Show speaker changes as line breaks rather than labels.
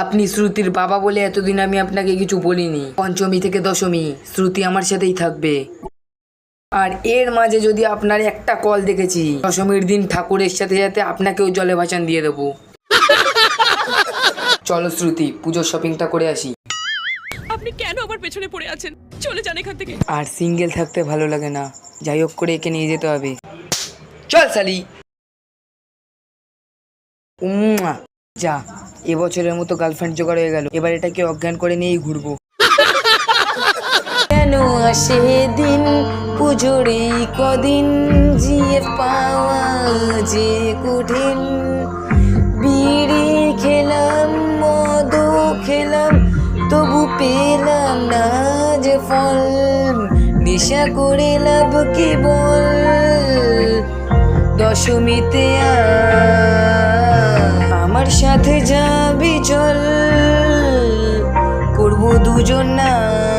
আপনি শ্রুতির বাবা বলে এতদিন আমি আপনাকে কিছু বলিনি। পঞ্চমী থেকে দশমী শ্রুতি আমার সাথেই থাকবে। আর এর মাঝে যদি আপনার একটা কল দেখেছি দশমীর দিন ঠাকুরের সাথে সাথে আপনাকেও জলে ভাসান দিয়ে দেবো। চলো শ্রুতি পুজোর শপিংটা করে আসি।
আপনি কেন আমার পেছনে পড়ে আছেন? চলে যান এখান থেকে।
আর সিঙ্গেল থাকতে ভালো লাগে না। যাই হোক করে একে নিয়ে যেতে হবে। চল সালি উম্মুয়া। যা। এবছরের মতো গার্লফ্রেন্ড জোগাড় হয়ে গেল। এবার এটাকে অজ্ঞান করে নিয়েই ঘুরবো। কেন আসে দিন? পুজোর কদিন? জিয়ে পাওয়া যে কঠিন। বিড়ি খেলাম মদ খেলাম, তবু পেলাম না যে ফল। নেশা করে লাভ কি বল? দশমীতে আমার সাথে যাবি দুজন না।